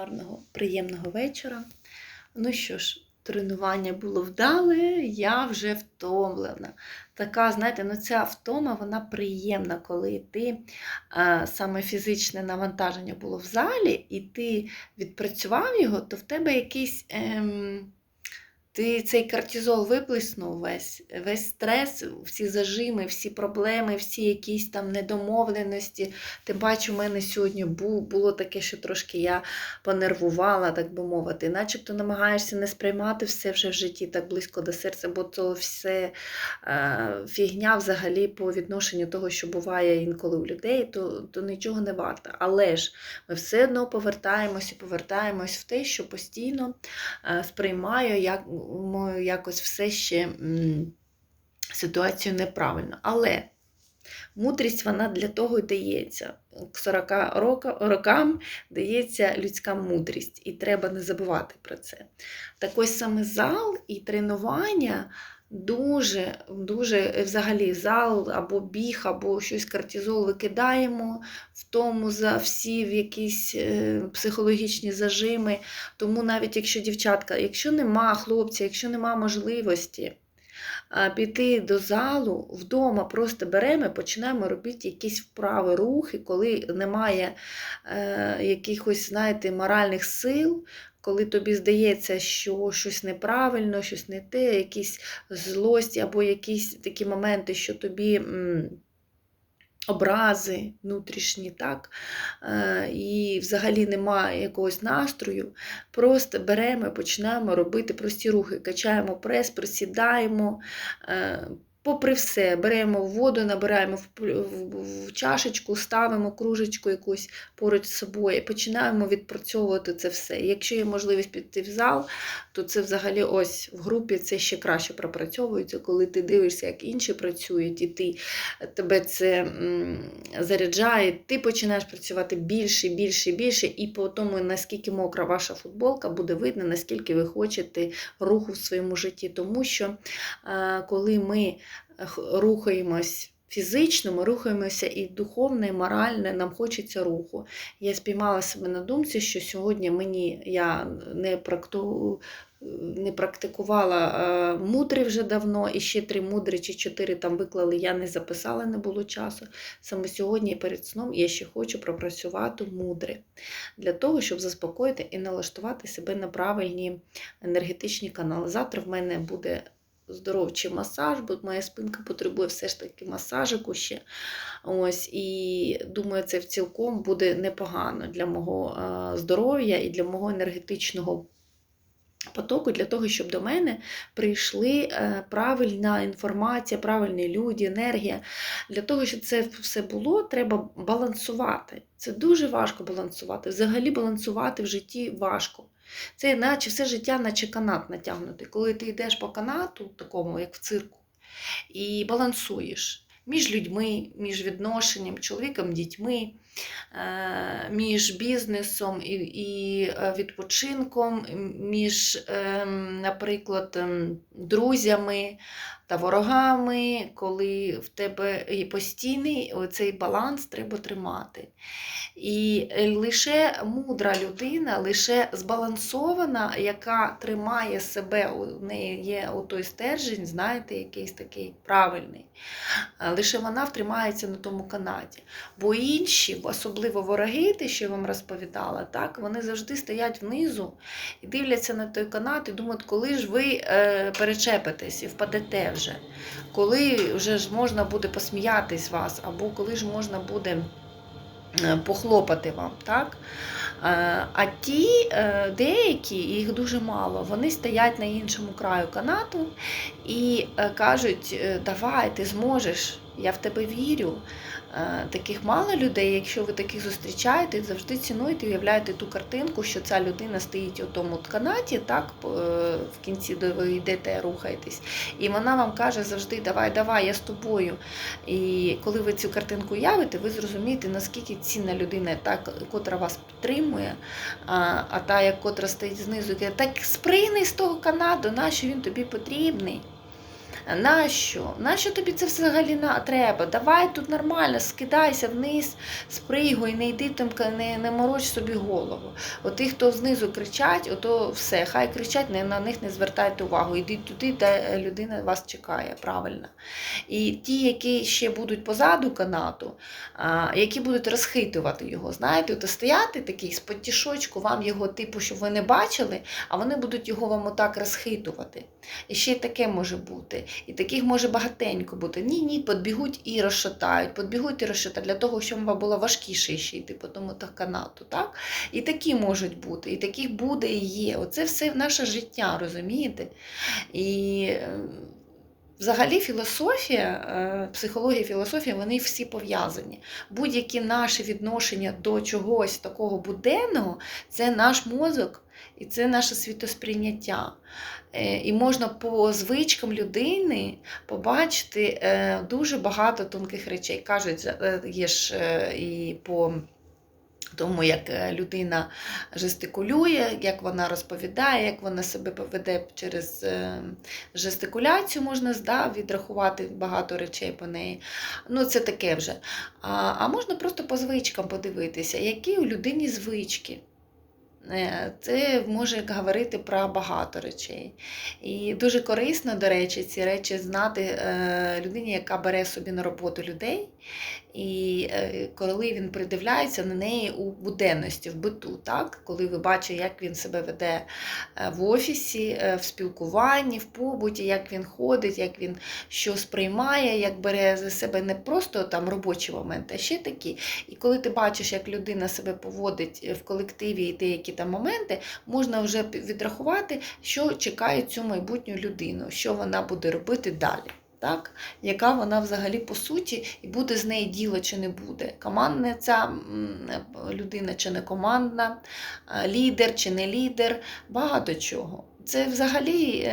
гарного, приємного вечора. Ну що ж, тренування було вдале, я вже втомлена. Така, знаєте, ну ця втома, вона приємна, коли ти е, саме фізичне навантаження було в залі, і ти відпрацював його, то в тебе якийсь. Ем, ти цей кортизол виплеснув весь, весь стрес, всі зажими, всі проблеми, всі якісь там недомовленості. Ти бачу, у мене сьогодні було таке, що трошки я понервувала, так би мовити. Начебто намагаєшся не сприймати все вже в житті так близько до серця, бо то все е, фігня взагалі по відношенню того, що буває інколи у людей, то, то нічого не варто. Але ж ми все одно повертаємось і повертаємось в те, що постійно е, сприймаю як мою якось все ще ситуацію неправильно. Але мудрість вона для того й дається. К 40 рокам дається людська мудрість, і треба не забувати про це. Так ось саме зал і тренування. Дуже, дуже взагалі зал або біг, або щось кортизол викидаємо в тому за всі в якісь е, психологічні зажими. Тому навіть якщо дівчатка, якщо нема хлопця, якщо нема можливості піти до залу, вдома просто беремо, і починаємо робити якісь вправи, рухи, коли немає е, якихось, знаєте, моральних сил, коли тобі здається, що щось неправильно, щось не те, якісь злості або якісь такі моменти, що тобі. Образи внутрішні, так? Е, і взагалі немає якогось настрою. Просто беремо, починаємо робити прості рухи, качаємо прес, присідаємо, е, Попри все, беремо воду, набираємо в чашечку, ставимо кружечку якусь поруч з собою і починаємо відпрацьовувати це все. якщо є можливість піти в зал, то це взагалі ось в групі це ще краще пропрацьовується, коли ти дивишся, як інші працюють, і ти, тебе це заряджає, ти починаєш працювати більше, більше, більше, і по тому, наскільки мокра ваша футболка, буде видно, наскільки ви хочете руху в своєму житті. Тому що коли ми рухаємось фізично, ми рухаємося і духовно, і морально, нам хочеться руху. Я спіймала себе на думці, що сьогодні мені я не практикую. Не практикувала е, мудри вже давно, і ще три мудри чи чотири там виклали, я не записала, не було часу. Саме сьогодні перед сном я ще хочу пропрацювати мудри для того, щоб заспокоїти і налаштувати себе на правильні енергетичні канали. Завтра в мене буде здоровчий масаж, бо моя спинка потребує все ж таки масажику ще. Ось, І думаю, це цілком буде непогано для мого здоров'я і для мого енергетичного. Потоку для того, щоб до мене прийшли е, правильна інформація, правильні люди, енергія. Для того, щоб це все було, треба балансувати. Це дуже важко балансувати. Взагалі балансувати в житті важко. Це наче все життя, наче канат натягнутий. Коли ти йдеш по канату, такому, як в цирку, і балансуєш між людьми, між відношенням, чоловіком, дітьми, між бізнесом і е, відпочинком, між, ем, наприклад, ем, друзями та ворогами, коли в тебе постійний цей баланс треба тримати. І лише мудра людина, лише збалансована, яка тримає себе, у неї є той стержень, знаєте, якийсь такий правильний. Лише вона втримається на тому канаті. Бо інші, особливо вороги, те, що я вам розповідала, так, вони завжди стоять внизу і дивляться на той канат і думають, коли ж ви е, перечепитесь і впадете вже, коли вже ж можна буде посміятись вас, або коли ж можна буде. Е, похлопати вам. так? Е, а ті е, деякі, їх дуже мало, вони стоять на іншому краю канату і кажуть, давай, ти зможеш, я в тебе вірю. Е, таких мало людей. Якщо ви таких зустрічаєте, завжди цінуйте, уявляєте ту картинку, що ця людина стоїть у тому канаті, так е, в кінці де ви йдете, рухаєтесь. І вона вам каже завжди, давай, давай, я з тобою. І коли ви цю картинку явите, ви зрозумієте, наскільки цінна людина, та, котра вас підтримує, а, та, котра стоїть знизу, каже, так сприйни з того канату, нащо він тобі потрібний. Нащо? Нащо тобі це взагалі треба? Давай тут нормально, скидайся вниз, спригуй, не йди там, не, не мороч собі голову. От ті, хто знизу кричать, ото все, хай кричать, не, на них не звертайте увагу. Йдіть туди, де людина вас чекає, правильно. І ті, які ще будуть позаду канату, а, які будуть розхитувати його, знаєте, от стояти такий з тішочку, вам його, типу, щоб ви не бачили, а вони будуть його вам отак розхитувати. І ще й таке може бути. І таких може багатенько бути. Ні, ні, підбігуть і розшатають, підбігуть і розшатають для того, щоб вам було важкіше ще йти по тому так канату. Так? І такі можуть бути, і таких буде і є. Оце все наше життя, розумієте? І е, Взагалі, філософія, е, психологія, філософія, вони всі пов'язані. Будь-які наші відношення до чогось такого буденного це наш мозок і це наше світосприйняття. Е, і можна по звичкам людини побачити е, дуже багато тонких речей. Кажуть, є ж і по тому, як е, людина жестикулює, як вона розповідає, як вона себе поведе через е, жестикуляцію, можна да, відрахувати багато речей по неї. Ну, це таке вже. А, а можна просто по звичкам подивитися, які у людині звички. Е, це може говорити про багато речей. І дуже корисно, до речі, ці речі знати людині, яка бере собі на роботу людей. І е, коли він придивляється на неї у буденності, в биту, так? коли ви бачите, як він себе веде е, в офісі, е, в спілкуванні, в побуті, як він ходить, як він що сприймає, як бере за себе не просто там робочі моменти, а ще такі. І коли ти бачиш, як людина себе поводить в колективі і деякі там моменти, можна вже відрахувати, що чекає цю майбутню людину, що вона буде робити далі так? яка вона взагалі по суті, і буде з неї діло чи не буде. Командна ця людина чи не командна, лідер чи не лідер, багато чого. Це взагалі.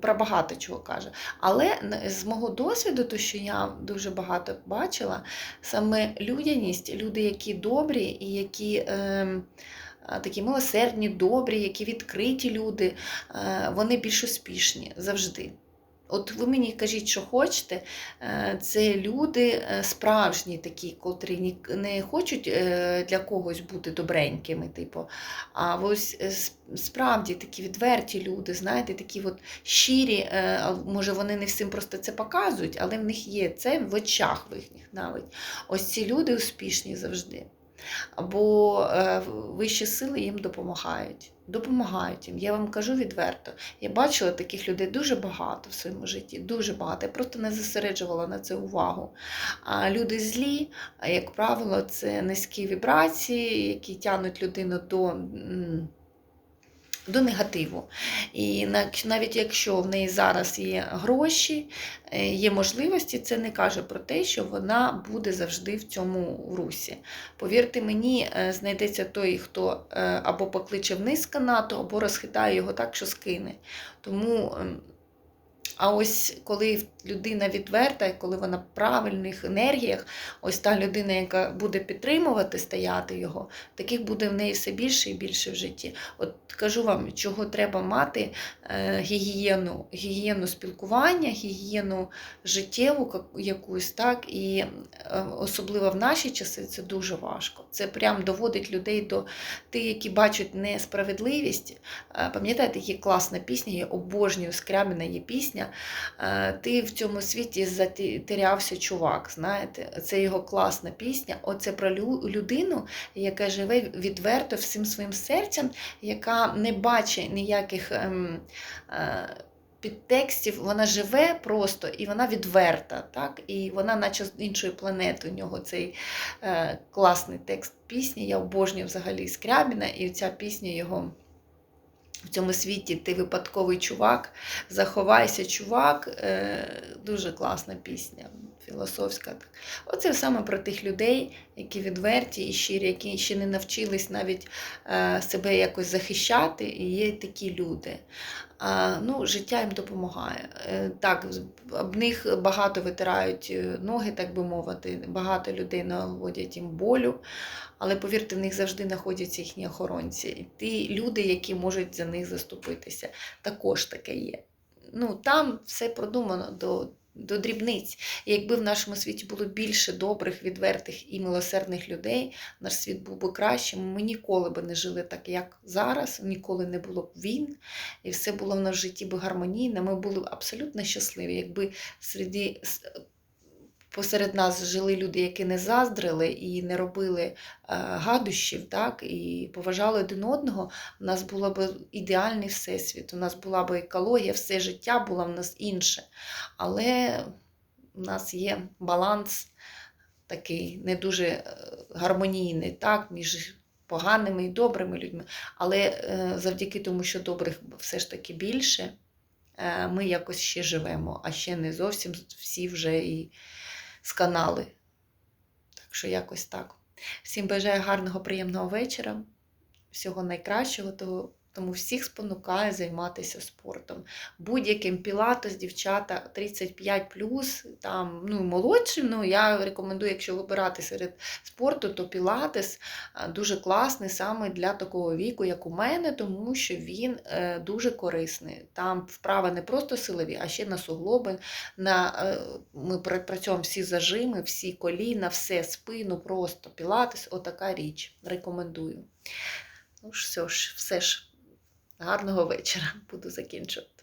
Про багато чого каже. Але з мого досвіду, то що я дуже багато бачила, саме людяність, люди, які добрі і які е, такі милосердні, добрі, які відкриті люди, е, вони більш успішні завжди. От ви мені кажіть, що хочете, е, це люди е, справжні такі, котрі не хочуть е, для когось бути добренькими, типу, а ось справді такі відверті люди, знаєте, такі от щирі, може вони не всім просто це показують, але в них є це в очах в їхніх навіть. Ось ці люди успішні завжди. Бо вищі сили їм допомагають допомагають їм. Я вам кажу відверто. Я бачила таких людей дуже багато в своєму житті, дуже багато. Я просто не зосереджувала на це увагу. А люди злі, як правило, це низькі вібрації, які тягнуть людину до до негативу. І навіть якщо в неї зараз є гроші, е, є можливості, це не каже про те, що вона буде завжди в цьому русі. Повірте мені, е, знайдеться той, хто е, або покличе вниз канату, або розхитає його так, що скине. Тому ем, а ось коли людина відверта, коли вона в правильних енергіях, ось та людина, яка буде підтримувати, стояти його, таких буде в неї все більше і більше в житті. От кажу вам, чого треба мати е, гігієну, гігієну спілкування, гігієну життєву якусь, так, і е, особливо в наші часи це дуже важко. Це прям доводить людей до тих, які бачать несправедливість. Е, пам'ятаєте, є класна пісня, я обожнюю Скрябіна є пісня. Ти в цьому світі затерявся чувак. знаєте, Це його класна пісня. Оце про людину, яка живе відверто всім своїм серцем, яка не бачить ніяких. Ем, е, Підтекстів вона живе просто і вона відверта, так? і вона, наче з іншої планети, у нього цей е, класний текст пісні. Я обожнюю взагалі Скрябіна, і ця пісня його в цьому світі ти випадковий чувак, заховайся, чувак. Е, дуже класна пісня, філософська. Оце саме про тих людей, які відверті і щирі, які ще не навчились навіть е, себе якось захищати, і є такі люди. Ну, Життя їм допомагає. Е, так, об них багато витирають ноги, так би мовити, багато людей наводять їм болю. Але повірте, в них завжди знаходяться їхні охоронці. І ті люди, які можуть за них заступитися, також таке є. ну, там все продумано до, до дрібниць. І якби в нашому світі було більше добрих, відвертих і милосердних людей, наш світ був би кращим. Ми ніколи би не жили так, як зараз, ніколи не було б війн, і все було в нас в житті би гармонійно. Ми були б абсолютно щасливі, якби серед, посеред нас жили люди, які не заздрили і не робили е, гадощів, так, і поважали один одного, у нас була б ідеальний всесвіт, у нас була б екологія, все життя було в нас інше. Але у нас є баланс такий не дуже е, гармонійний, так, між поганими і добрими людьми. Але е, завдяки тому, що добрих все ж таки більше, ми якось ще живемо, а ще не зовсім всі вже і сканали. Так що якось так. Всім бажаю гарного, приємного вечора, всього найкращого, того- тому всіх спонукаю займатися спортом. Будь-яким пілатес, дівчата 35 там, ну, молодшим, ну, я рекомендую, якщо вибирати серед спорту, то пілатес дуже класний саме для такого віку, як у мене, тому що він е, дуже корисний. Там вправи не просто силові, а ще на суглоби, на, е, ми пра- працюємо всі зажими, всі коліна, все, спину, просто пілатес, отака річ. Рекомендую. Ну все ж, все ж, гарного вечора. Буду закінчувати.